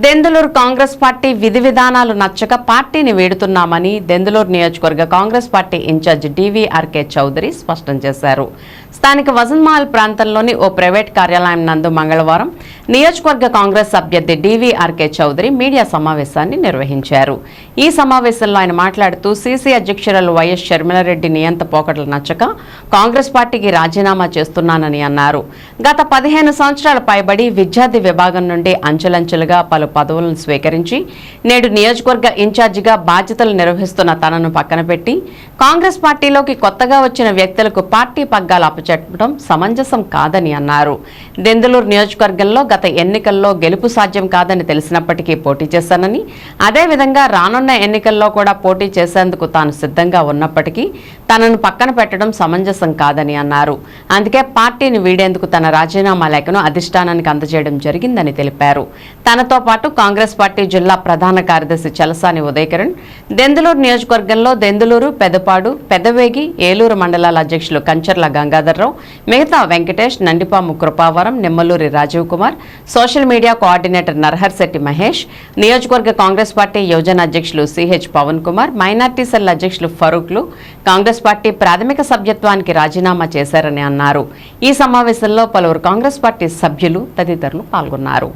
Denduluru Congress party విధి విధానాలు నచ్చక పార్టీని వీడుతున్నామని దెందులూరు నియోజకవర్గ Congress party incharge DVRK Chowdary స్పష్టం చేశారు. స్థానిక వజన్మహల్ ప్రాంతంలోని ఓ ప్రైవేట్ కార్యాలయం నందు మంగళవారం నియోజకవర్గ కాంగ్రెస్ అభ్యర్థి డివిఆర్కే చౌదరి మీడియా సమావేశాన్ని నిర్వహించారు. ఈ సమావేశంలో ఆయన మాట్లాడుతూ సీసీ అధ్యక్షురాలు వైఎస్ షర్మిలారెడ్డి నియంత పోకట్లు నచ్చక కాంగ్రెస్ పార్టీకి రాజీనామా చేస్తున్నానని అన్నారు. గత పదిహేను సంవత్సరాల పైబడి విద్యార్థి విభాగం నుండి అంచెలంచెలుగా పలు పదవులను స్వీకరించి నేడు నియోజకవర్గ ఇన్ఛార్జిగా బాధ్యతలు నిర్వహిస్తున్న తనను పక్కన పెట్టి కాంగ్రెస్ పార్టీలోకి కొత్తగా వచ్చిన వ్యక్తులకు పార్టీ పగ్గాలు చెప్పడం సమంజసం కాదని అన్నారు. దెందులూరు నియోజకవర్గంలో గత ఎన్నికల్లో గెలుపు సాధ్యం కాదని తెలిసినప్పటికీ పోటీ చేశానని అదేవిధంగా రానున్న ఎన్నికల్లో కూడా పోటీ చేసేందుకు తాను సిద్ధంగా ఉన్నప్పటికీ తనను పక్కన పెట్టడం సమంజసం కాదని అన్నారు. అందుకే పార్టీని వీడేందుకు తన రాజీనామా లేఖను అధిష్టానానికి అందజేయడం జరిగిందని తెలిపారు. తనతో పాటు కాంగ్రెస్ పార్టీ జిల్లా ప్రధాన కార్యదర్శి చలసాని ఉదయకిరణ్ దెందులూరు నియోజకవర్గంలో దెందులూరు పెదపాడు పెదవేగి ఏలూరు మండలాల అధ్యక్షులు కంచర్ల గంగాధర్ గంగాధర్రావు మిగతా Venkatesh Nandipamu Krupavaram Nimmaluri Rajeev Kumar social media coordinator Naraharisetty Mahesh నియోజకవర్గ కాంగ్రెస్ పార్టీ యోజన అధ్యక్షులు CH Pavan Kumar minority cell అధ్యక్షులు ఫరూక్లు కాంగ్రెస్ పార్టీ ప్రాథమిక సభ్యత్వానికి రాజీనామా చేశారని అన్నారు. ఈ సమావేశంలో పలువురు కాంగ్రెస్ పార్టీ సభ్యులు తదితరులు పాల్గొన్నారు.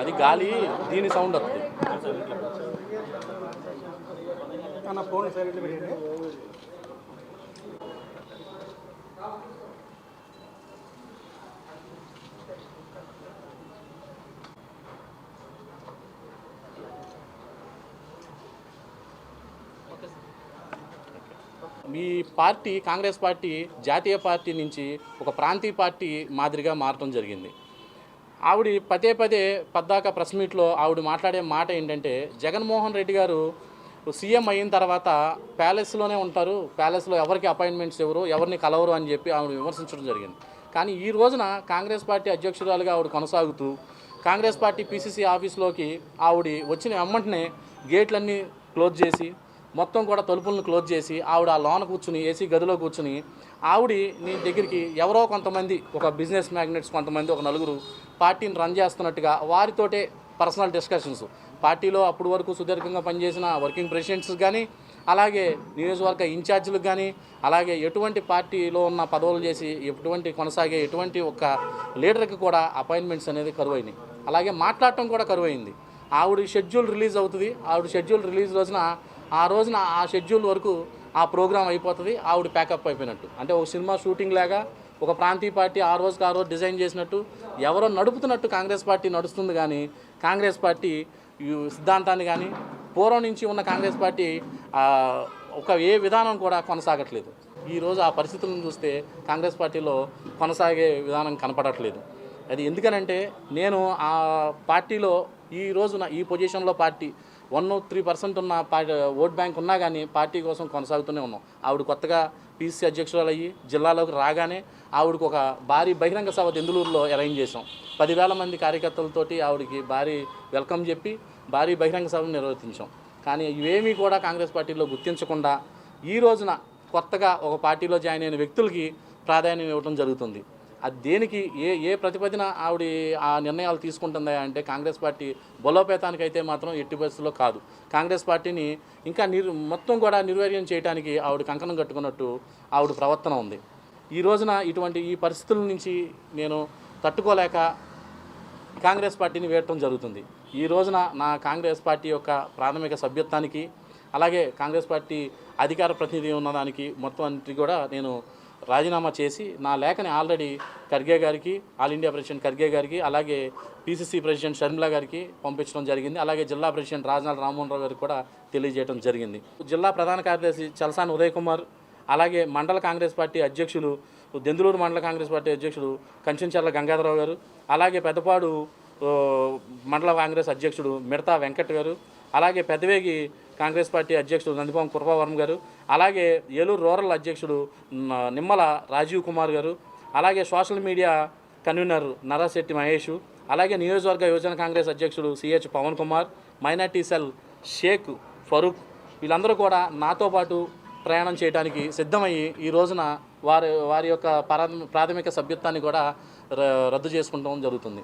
అది గాలి దీని సౌండ్ వస్తుంది. అన్న ఫోన్ సైలెంట్ పెట్టండి. మీ పార్టీ కాంగ్రెస్ పార్టీ జాతీయ పార్టీ నుంచి ఒక ప్రాంతీయ పార్టీ మాదిరిగా మారటం జరిగింది. ఆవిడ పదే పదే పద్దాక ప్రెస్ మీట్లో ఆవిడ మాట్లాడే మాట ఏంటంటే జగన్మోహన్ రెడ్డి గారు సీఎం అయిన తర్వాత ప్యాలెస్లోనే ఉంటారు. ప్యాలెస్లో ఎవరికి అపాయింట్మెంట్స్ ఎవరు ఎవరిని కలవరు అని చెప్పి ఆవిడ విమర్శించడం జరిగింది. కానీ ఈ రోజున కాంగ్రెస్ పార్టీ అధ్యక్షురాలుగా ఆవిడ కొనసాగుతూ కాంగ్రెస్ పార్టీ పీసీసీ ఆఫీస్లోకి ఆవిడ వచ్చిన వెంటనే గేట్లన్నీ క్లోజ్ చేసి మొత్తం కూడా తలుపులను క్లోజ్ చేసి ఆవిడ ఆ లోన కూర్చుని ఏసీ గదిలో కూర్చుని ఆవిడ నీ దగ్గరికి ఎవరో కొంతమంది ఒక బిజినెస్ మ్యాగ్నెట్స్ కొంతమంది ఒక నలుగురు పార్టీని రన్ చేస్తున్నట్టుగా వారితోటే పర్సనల్ డిస్కషన్స్. పార్టీలో అప్పుడు వరకు సుదీర్ఘంగా పనిచేసిన వర్కింగ్ ప్రెసిడెంట్స్ కానీ అలాగే నియోజకవర్గ ఇన్ఛార్జీలకు కానీ అలాగే ఎటువంటి పార్టీలో ఉన్న పదవులు చేసి ఎటువంటి కొనసాగే ఎటువంటి ఒక లీడర్కి కూడా అపాయింట్మెంట్స్ అనేది కరువైనాయి. అలాగే మాట్లాడటం కూడా కరువైంది. ఆవిడ షెడ్యూల్ రిలీజ్ అవుతుంది. ఆవిడ షెడ్యూల్ రిలీజ్ రోజున ఆ రోజున ఆ షెడ్యూల్ వరకు ఆ ప్రోగ్రామ్ అయిపోతుంది. ఆవిడ ప్యాకప్ అయిపోయినట్టు. అంటే ఒక సినిమా షూటింగ్ లాగా ఒక ప్రాంతీయ పార్టీ ఆ రోజుకి ఆ రోజు డిజైన్ చేసినట్టు ఎవరో నడుపుతున్నట్టు కాంగ్రెస్ పార్టీ నడుస్తుంది కానీ కాంగ్రెస్ పార్టీ సిద్ధాంతాన్ని కానీ పూర్వం నుంచి ఉన్న కాంగ్రెస్ పార్టీ ఒక ఏ విధానం కూడా కొనసాగట్లేదు. ఈరోజు ఆ పరిస్థితులను చూస్తే కాంగ్రెస్ పార్టీలో కొనసాగే విధానం కనపడట్లేదు. అది ఎందుకనంటే నేను ఆ పార్టీలో ఈ రోజున ఈ పొజిషన్లో పార్టీ వన్ త్రీ పర్సెంట్ ఉన్న పార్టీ ఓట్ బ్యాంక్ ఉన్నా కానీ పార్టీ కోసం కొనసాగుతూనే ఉన్నాం. ఆవిడ కొత్తగా పీసీ అధ్యక్షురాలు అయ్యి జిల్లాలోకి రాగానే ఆవిడకు ఒక భారీ బహిరంగ సభ దెందులూరులో అరేంజ్ చేసాం పదివేల మంది కార్యకర్తలతోటి ఆవిడకి భారీ వెల్కమ్ చెప్పి భారీ బహిరంగ సభను నిర్వర్తించాం కానీ ఇవేమీ కూడా కాంగ్రెస్ పార్టీలో గుర్తించకుండా ఈ రోజున కొత్తగా ఒక పార్టీలో జాయిన్ అయిన వ్యక్తులకి ప్రాధాన్యం ఇవ్వడం జరుగుతుంది. అది దేనికి ఏ ఏ ప్రతిపదిన ఆవిడ ఆ నిర్ణయాలు తీసుకుంటుందా అంటే కాంగ్రెస్ పార్టీ బలోపేతానికి అయితే మాత్రం ఎట్టి పరిస్థితుల్లో కాదు. కాంగ్రెస్ పార్టీని ఇంకా నిర్ మొత్తం కూడా నిర్వీర్యం చేయడానికి ఆవిడ కంకణం కట్టుకున్నట్టు ఆవిడ ప్రవర్తన ఉంది. ఈ రోజున ఇటువంటి ఈ పరిస్థితుల నుంచి నేను తట్టుకోలేక కాంగ్రెస్ పార్టీని వేయటం జరుగుతుంది. ఈ రోజున నా కాంగ్రెస్ పార్టీ యొక్క ప్రాథమిక సభ్యత్వానికి అలాగే కాంగ్రెస్ పార్టీ అధికార ప్రతినిధి ఉన్నదానికి మొత్తం అన్నిటి కూడా నేను రాజీనామా చేసి నా లేఖని ఆల్రెడీ ఖర్గే గారికి ఆల్ ఇండియా ప్రెసిడెంట్ ఖర్గే గారికి అలాగే పీసీసీ ప్రెసిడెంట్ షర్మిల గారికి పంపించడం జరిగింది. అలాగే జిల్లా ప్రెసిడెంట్ రాజనాథ్ రామ్మోహన్ రావు గారికి కూడా తెలియజేయడం జరిగింది. జిల్లా ప్రధాన కార్యదర్శి చలసాని ఉదయ్ కుమార్ అలాగే మండల కాంగ్రెస్ పార్టీ అధ్యక్షులు దెందులూరు మండల కాంగ్రెస్ పార్టీ అధ్యక్షుడు కంచెంచర్ల గంగాధరరావు గారు అలాగే పెద్దపాడు మండల కాంగ్రెస్ అధ్యక్షుడు మిడతా వెంకట్ గారు అలాగే పెద్దవేగి కాంగ్రెస్ పార్టీ అధ్యక్షుడు నందిపాం కృపావరం గారు అలాగే ఏలూరు రూరల్ అధ్యక్షుడు నిమ్మల రాజీవ్ కుమార్ గారు అలాగే social media convener Narasetti Mahesh అలాగే నియోజకవర్గ యువజన కాంగ్రెస్ అధ్యక్షుడు CH Pavan Kumar minority cell Sheikh Farooq వీళ్ళందరూ కూడా నాతో పాటు ప్రయాణం చేయడానికి సిద్ధమయ్యి ఈ రోజున వారి వారి యొక్క ప్రాథమిక ప్రాథమిక సభ్యత్వాన్ని కూడా ర- రద్దు చేసుకుంటాం జరుగుతుంది.